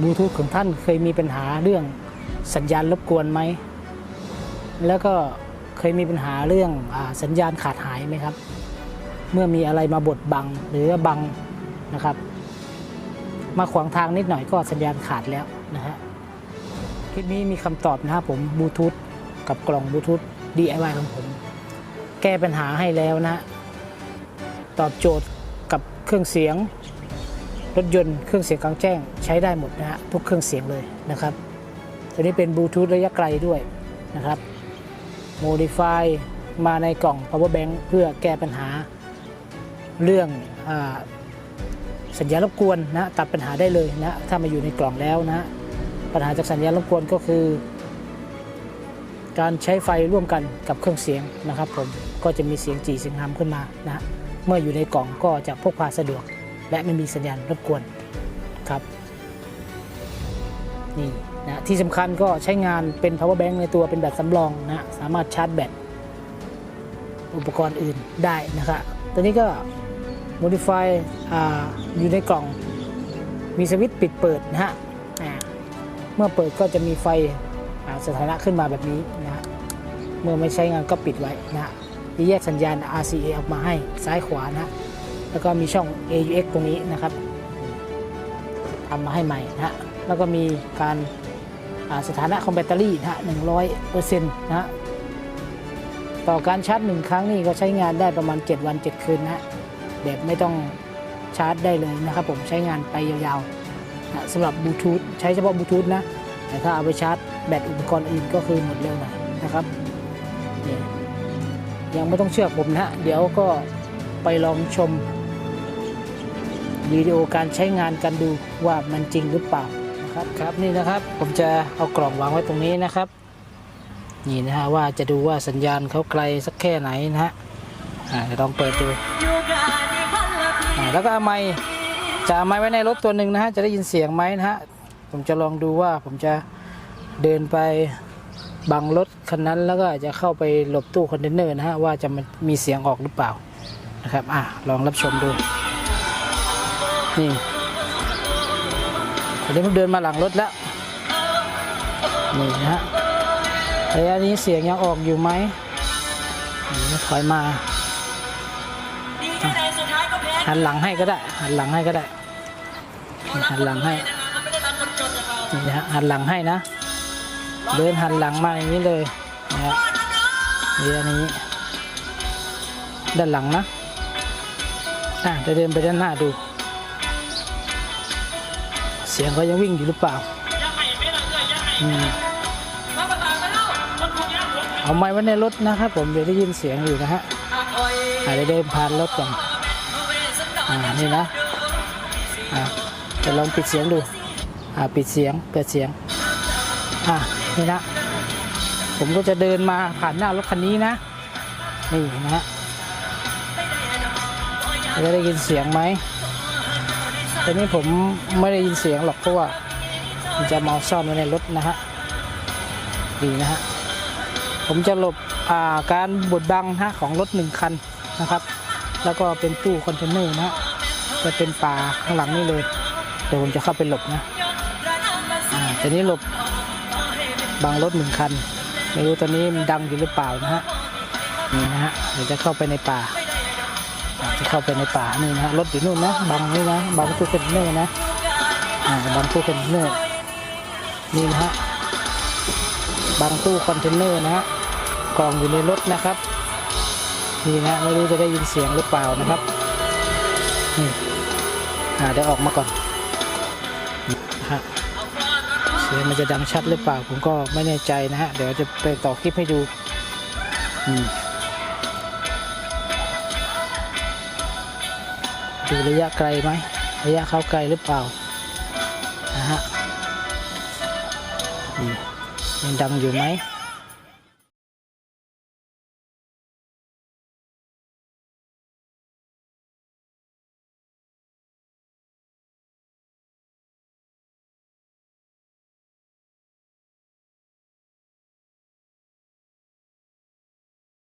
บลูทูธของท่านเคยมีปัญหาเรื่องสัญญาณรบกวนไหม แล้วก็เคยมีปัญหาเรื่องอสัญญาณขาดหายไหมครับ เมื่อมีอะไรมาบดบังหรือบังนะครับ มาขวางทางนิดหน่อยก็สัญญาณขาดแล้วนะฮะคลิปนี้มีคำตอบนะครับผมบลูทูธกับกล่องบลูทูธ DIY ของผม แก้ปัญหาให้แล้วนะฮะตอบโจทย์กับเครื่องเสียง รถยนต์เครื่องเสียงกลางแจ้งใช้ได้หมดนะฮะทุกเครื่องเสียงเลยนะครับตัวนี้เป็นบลูทูธระยะไกลด้วยนะครับ Modify มาในกล่อง power bank เพื่อแก้ปัญหาเรื่องอสัญญาณรบกวนนะตัดปัญหาได้เลยนะถ้ามาอยู่ในกล่องแล้วนะปัญหาจากสัญญาณรบกวนก็คือ การใช้ไฟร่วมกันกับเครื่องเสียงนะครับผมก็จะมีเสียงจีเสียงฮามขึ้นมานะเมื่ออยู่ในกล่องก็จะพกพาสะดวก และไม่มีสัญญาณรบกวนครับนี่นะที่สำคัญก็ใช้งานเป็น power bank ในตัวเป็นแบตสำรองนะสามารถชาร์จแบตอุปกรณ์อื่นได้นะครับตัวนี้ก็ modify อาอยู่ในกล่องมีสวิตช์ปิดเปิดนะฮะเมื่อเปิดก็จะมีไฟสถานะขึ้นมาแบบนี้นะฮะเมื่อไม่ใช้งานก็ปิดไว้นะฮะแยกสัญญาณ RCA ออกมาให้ซ้ายขวานะ แล้วก็มีช่อง AUX ตรงนี้นะครับทำมาให้ใหม่นะฮะแล้วก็มีการาสถานะของแบตเตอรี่นะฮะ100เปอร์เซ็นต์นะฮะต่อการชาร์จหนึ่งครั้งนี่ก็ใช้งานได้ประมาณ 7 วัน 7 คืนนะฮะแบบไม่ต้องชาร์จได้เลยนะครับผมใช้งานไปยาวๆนะสำหรับบลูทูธใช้เฉพาะบลูทูธนะแต่ถ้าเอาไปชาร์จแบตอุปกรณ์อื่นก็คือหมดเร็วหน่อยนะครับยังไม่ต้องเชื่อผมนะฮะเดี๋ยวก็ไปลองชม วิดีโอการใช้งานกันดูว่ามันจริงหรือเปล่านะครับครับนี่นะครับผมจะเอากล่องวางไว้ตรงนี้นะครับนี่นะฮะว่าจะดูว่าสัญญาณเขาไกลสักแค่ไหนนะฮะลองเปิดดูแล้วก็เอาไม้จะเอาไม้ไว้ในรถตัวหนึ่งนะฮะจะได้ยินเสียงไหมนะฮะผมจะลองดูว่าผมจะเดินไปบังรถคันนั้นแล้วก็จะเข้าไปหลบตู้คอนเทนเนอร์นะฮะว่าจะมันมีเสียงออกหรือเปล่านะครับอะลองรับชมดู นี่ตอนนี้ผมเดินมาหลังรถแล้ว นี่นะฮะระยะนี้เสียงยังออกอยู่ไหมถอยมาหันหลังให้ก็ได้ หันหลังให้ก็ได้ หันหลังให้นี่ฮะหันหลังให้นะ เดินหันหลังมาอย่างนี้เลยนะฮะนี่อันนี้ ด้านหลังนะอะจะเดินไปด้านหน้าดู สียงเขายังวิ่งอยู่หรือเปล่าเอาไม้ไว้ในรถนะครับผมเดี๋ยวได้ยินเสียงอยู่นะฮะอาจจะเดินผ่านรถก่อนอ่านี่นะอ่าจะลองปิดเสียงดูอ่าปิดเสียงเปิดเสียงอ่านี่นะผมก็จะเดินมาผ่านหน้ารถคันนี้นะนี่นะฮะจะได้ยินเสียงไหม ตอนนี้ผมไม่ได้ยินเสียงหรอกเพราะว่าจะเมาซ่อนไว้ในรถนะฮะดีนะฮะผมจะหลบาการบดบังนะฮะของรถหนึ่งคันนะครับ แล้วก็เป็นตู้คอนเทนเนอร์นะฮะจะเป็นป่าข้างหลังนี่เลยเดี๋ยวผมจะเข้าไปหลบนะอ่าตอนนี้หลบบังรถหนึ่งคัน ไม่รู้ตอนนี้มันดังอยู่หรือเปล่านะฮะนี่นะฮะเดี๋ยวจะเข้าไปในป่า จะเข้าไปในป่านี่นะรถอยู่นู่นนะบังนี่นะบังตู้คอนเทนเนอร์นะบังตู้คอนเทนเนอร์นี่นะฮะบังตู้คอนเทนเนอร์นะฮะกล่องอยู่ในรถนะครับนี่นะไม่รู้จะได้ยินเสียงหรือเปล่านะครับนี่เดี๋ยวออกมาก่อนนะฮะเสียงมันจะดังชัดหรือเปล่าผมก็ไม่แน่ใจนะฮะเดี๋ยวจะไปต่อคลิปให้ดูอืม ดูระยะไกลไหมระยะเข้าไกลหรือเปล่านะฮะยังดังอยู่ไหม